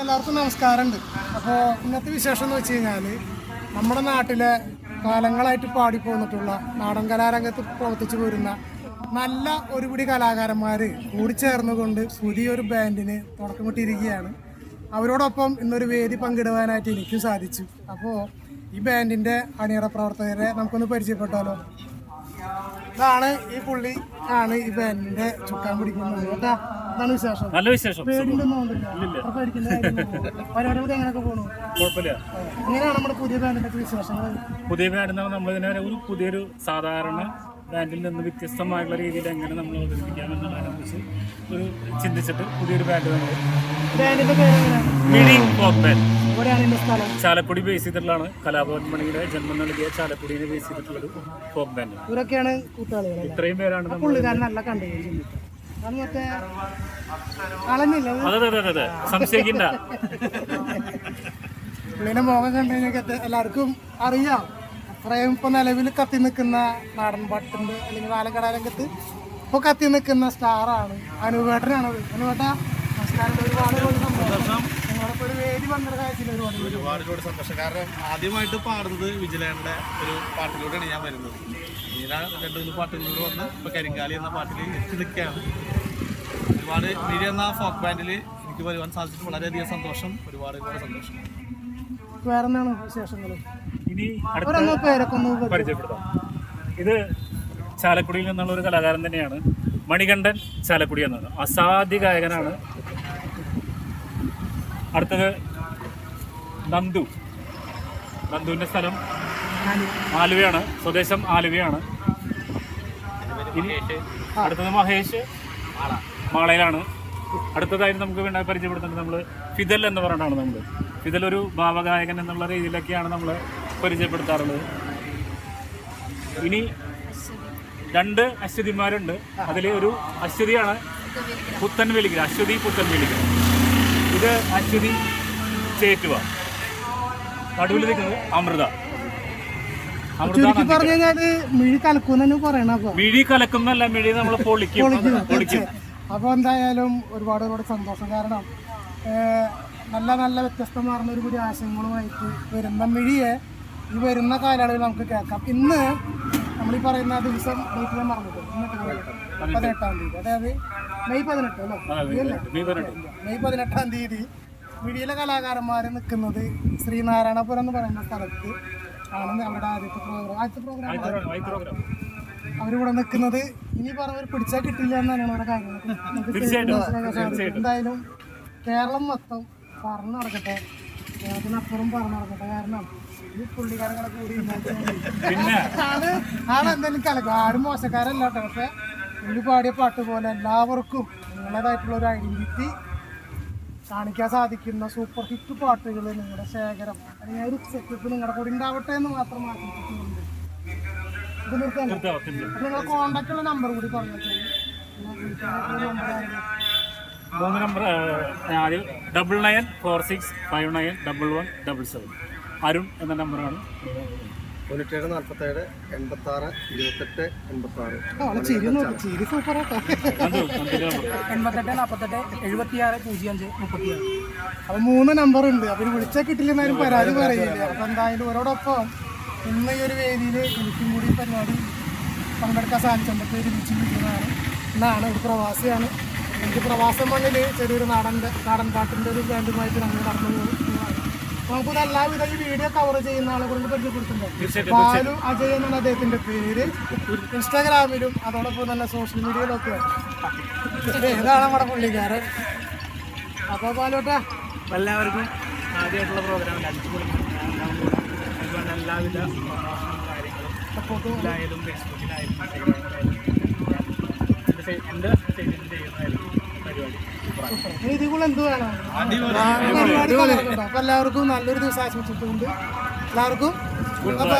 എല്ലാവർക്കും നമസ്കാരമുണ്ട്. അപ്പോൾ ഇന്നത്തെ വിശേഷം എന്ന് വെച്ച് കഴിഞ്ഞാൽ നമ്മുടെ നാട്ടിലെ കാലങ്ങളായിട്ട് പാടിപ്പോന്നിട്ടുള്ള നാടൻ കലാരംഗത്ത് പ്രവർത്തിച്ചു പോരുന്ന നല്ല ഒരുപിടി കലാകാരന്മാർ കൂടിച്ചേർന്നുകൊണ്ട് പുതിയൊരു ബാൻഡിന് തുടക്കം കിട്ടിയിരിക്കുകയാണ്. അവരോടൊപ്പം ഇന്നൊരു വേദി പങ്കിടുവാനായിട്ട് എനിക്കും സാധിച്ചു. അപ്പോൾ ഈ ബാൻഡിന്റെ അണിയറ പ്രവർത്തകരെ നമുക്കൊന്ന് പരിചയപ്പെട്ടാലോ? ഇതാണ് ഈ പുള്ളി ആണ് ഈ ബാൻഡിന്റെ ചുക്കാൻ പിടിക്കുന്നത്. കേട്ടാ? ഇതാണ് വിശേഷം? നല്ല വിശേഷം. പരിപാടികളൊക്കെ എങ്ങനെയൊക്കെ പോണു കുഴപ്പമില്ല. എങ്ങനെയാണ് നമ്മുടെ പുതിയ ബാൻഡിന്റെ വിശേഷങ്ങൾ? പുതിയ ബാൻഡ് എന്ന് ഇതിനെ ഒരു പുതിയൊരു സാധാരണ ബ്രാൻഡിൽ നിന്ന് വ്യത്യസ്തമായിട്ടുള്ള രീതിയിൽ എങ്ങനെ നമ്മൾ അവതരിപ്പിക്കാം എന്നുള്ളതിനെ കുറിച്ച് ഒരു ചിന്തിച്ചിട്ട് പുതിയൊരു ബാൻഡ് ചാലപ്പൊടി ബാൻഡിന്റെ പേര് മിനി ബാൻഡ്. ചാലക്കുടി ബേസ് ചെയ്തിട്ടുള്ളതാണ്. കലാഭവൻ മണിയുടെ ജന്മം നൽകിയ ചാലക്കുടിനെ ബേസ് ചെയ്തിട്ടുള്ള ഒരു ഫോക്ക് ബാൻഡ്. ഇവരൊക്കെയാണ് കൂട്ടാളികൾ ഇത്രയും പേരാണ് നമ്മൾ നല്ല കണ്ടു അതെ? സംശയിക്കണ്ട. പുള്ളിന്റെ മുഖം കണ്ടു എല്ലാവർക്കും അറിയാം. അത്രയും ഇപ്പൊ നിലവിൽ കത്തി നിൽക്കുന്ന നാടൻ പാട്ടുണ്ട് അല്ലെങ്കിൽ പാലക്കാട് രംഗത്ത് ഇപ്പൊ കത്തി നിൽക്കുന്ന സ്റ്റാറാണ്. അനുവേട്ടനാണ് അനുവേട്ട നമസ്കാരം. ഒരുപാട് സന്തോഷം. ഒരു വേദി പങ്കെടുക്കാച്ചില്ല ഒരുപാട് ഒരുപാട് ഒരുപാട് സന്തോഷം. കാരണം ആദ്യമായിട്ട് പാടുന്നത് വിജിലയുടെ ഒരു പാട്ടിലൂടെയാണ് ഞാൻ വരുന്നത്. ഇങ്ങനെ രണ്ട് മൂന്ന് പാട്ടുകളിലൂടെ വന്ന് ഇപ്പൊ കരിങ്കാലി എന്ന പാട്ടിൽ എത്തി നിൽക്കുകയാണ്. ഒരുപാട് മിഴി എന്ന ഫോക്ക് ബാൻഡിൽ എനിക്ക് വരുവാൻ സാധിച്ചിട്ട് വളരെയധികം സന്തോഷം. ഒരുപാട് ഒരുപാട് സന്തോഷം. വേറെ എന്താണ് വിശേഷങ്ങൾ ഇനി അടുത്ത ഒരൊന്ന് പേരൊക്കെ ഒന്ന് പരിചയപ്പെടുത്താം. ഇത് ചാലക്കുടിയിൽ നിന്നുള്ള ഒരു കലാകാരൻ തന്നെയാണ്. മണികണ്ഠൻ ചാലക്കുടി എന്നാണ്. അസാധ്യ ഗായകനാണ്. അടുത്തത് നന്ദു. നന്ദുവിന്റെ സ്ഥലം ആലുവയാണ്. സ്വദേശം ആലുവയാണ്. ഇനി അടുത്തത് മഹേഷ്. മാളയിലാണ്. അടുത്തതായിട്ട് നമുക്ക് വേണ്ട പരിചയപ്പെടുത്തുന്നത് നമ്മൾ ഫിദൽ എന്ന് പറഞ്ഞാണ് നമ്മൾ ഫിദൽ ഒരു ഭാവഗായകൻ എന്നുള്ള രീതിയിലൊക്കെയാണ് നമ്മൾ പരിചയപ്പെടുത്താറുള്ളത്. ഇനി രണ്ട് അശ്വതിമാരുണ്ട്. അതിൽ ഒരു അശ്വതിയാണ് പുത്തൻ വെലിക്കൽ അശ്വതി പുത്തൻ വെലിക്കൽ ഇത് അശ്വതി ചേറ്റുവ. നടുവിൽ നിൽക്കുന്നത് അമൃത. ചുരുക്കി പറഞ്ഞു മിഴി പറയണ മിഴി കലക്കുന്നല്ല മിഴി നമ്മൾ പൊളിക്കും. പൊളിക്കും. അപ്പോൾ എന്തായാലും ഒരുപാട് ഒരുപാട് സന്തോഷം. കാരണം നല്ല നല്ല വ്യത്യസ്തമാർന്ന ഒരുപാട് ആശയങ്ങളുമായിട്ട് വരുന്ന മിഴിയെ ഈ വരുന്ന കാലയളവിൽ നമുക്ക് കേൾക്കാം. ഇന്ന് നമ്മൾ ഈ പറയുന്ന ദിവസം ഡേറ്റ് ഞാൻ മറന്നിട്ട് പതിനെട്ടാം തീയതി. അതായത് മെയ് പതിനെട്ട് അല്ലേ? മെയ് പതിനെട്ട്. തീയതി മിഴിയിലെ കലാകാരന്മാർ നിൽക്കുന്നത് ശ്രീനാരായണപുരം എന്ന് പറയുന്ന സ്ഥലത്ത് ആണ് അവരുടെ ആദ്യത്തെ പ്രോഗ്രാം ആദ്യത്തെ പ്രോഗ്രാം അവരിവിടെ നിൽക്കുന്നത് പറഞ്ഞവർ പിടിച്ചാൽ കിട്ടില്ല എന്നാണ് ഇവിടെ കാര്യങ്ങൾ. നമുക്ക് തീർച്ചയായിട്ടും, മനസ്സിലാക്കാൻ സാധിക്കും. എന്തായാലും കേരളം മൊത്തം പറഞ്ഞു നടക്കട്ടെ. കേരളത്തിനപ്പുറം പറഞ്ഞു നടക്കട്ടെ. കാരണം ഈ പുള്ളിക്കാരങ്ങളെ കൂടി ആണ് ആണ് എന്തെങ്കിലും കലക്കും. ആരും മോശക്കാരല്ല കേട്ടോ. പക്ഷെ പുള്ളി പാടിയ പാട്ട് പോലെ എല്ലാവർക്കും നിങ്ങളുടേതായിട്ടുള്ള ഒരു ഐഡന്റിറ്റി കാണിക്കാൻ സാധിക്കുന്ന സൂപ്പർ ഹിറ്റ് പാട്ടുകൾ നിങ്ങളുടെ ശേഖരം. അല്ലെങ്കിൽ ഒരു സെറ്റപ്പ് നിങ്ങളുടെ കൂടെ ഉണ്ടാവട്ടെ എന്ന് മാത്രം ആഗ്രഹിക്കുന്നുണ്ട്. ഇത്. കോണ്ടാക്ട് ഉള്ള നമ്പർ കൂടി പറഞ്ഞു മൂന്ന് നമ്പർ ആദ്യം double nine four six five nine double one double seven Arun എന്ന നമ്പറാണ് തൊണ്ണൂറ്റേഴ് നാൽപ്പത്തേഴ് എൺപത്താറ് ഇരുപത്തെട്ട് എൺപത്താറ്. എൺപത്തെട്ട് നാൽപ്പത്തെട്ട് എഴുപത്തിയാറ് പൂജ്യം അഞ്ച് മുപ്പത്തിയാറ്. അപ്പൊ മൂന്ന് നമ്പർ ഉണ്ട്. അപ്പൊ ഇനി വിളിച്ചാൽ കിട്ടില്ലെന്നാലും പരാതി പറയില്ല? അപ്പൊ എന്തായാലും ഇവരോടൊപ്പം ഇന്ന് ഈ ഒരു വേദിയിൽ എനിക്കും കൂടി പരിപാടി പങ്കെടുക്കാൻ സാധിച്ചപ്പോൾ ഒരു വിളിച്ചു വിളിക്കുന്നതാണ് എന്നാണ് ഒരു പ്രവാസിയാണ്. എനിക്ക് പ്രവാസം മണ്ണിൽ ചെറിയൊരു നാടന്റെ നാടൻ പാട്ടിന്റെ ഒരു ബാൻഡുമായിട്ട് നമ്മൾ നടന്നു നമുക്കിത് എല്ലാവിധ ഈ വീഡിയോ കവർ ചെയ്യുന്ന ആളെ കൊണ്ട് പരിചയപ്പെടുത്തുന്നുണ്ട്. ബാലു അജയ് എന്നാണ് അദ്ദേഹത്തിന്റെ പേര്. ഇൻസ്റ്റാഗ്രാമിലും അതോടൊപ്പം തന്നെ സോഷ്യൽ മീഡിയയിലൊക്കെ ഏതാണ് നമ്മുടെ പുള്ളിക്കാരൻ? അപ്പോൾ ബാലുട്ടാ. എല്ലാവർക്കും ആദ്യമായിട്ടുള്ള പ്രോഗ്രാമിൽ അടിച്ചുപൊളിക്കുന്ന എല്ലാവിധ കാര്യങ്ങളും ഫേസ്ബുക്കിലായാലും എന്റെ സ്റ്റേജിൽ ചെയ്യുന്നതായിരുന്നു പരിപാടി? എല്ലാവർക്കും നല്ലൊരു ദിവസം ആശംസിച്ചുകൊണ്ട്. എല്ലാവർക്കും? അപ്പൊ